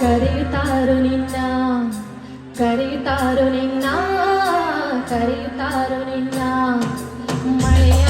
ಕರೆಯುತ್ತಾರು ನಿನ್ನ ಕರೆಯುತ್ತಾರು ನಿನ್ನ ಕರೆಯುತ್ತಾರು ನಿನ್ನ ಮಳೆಯ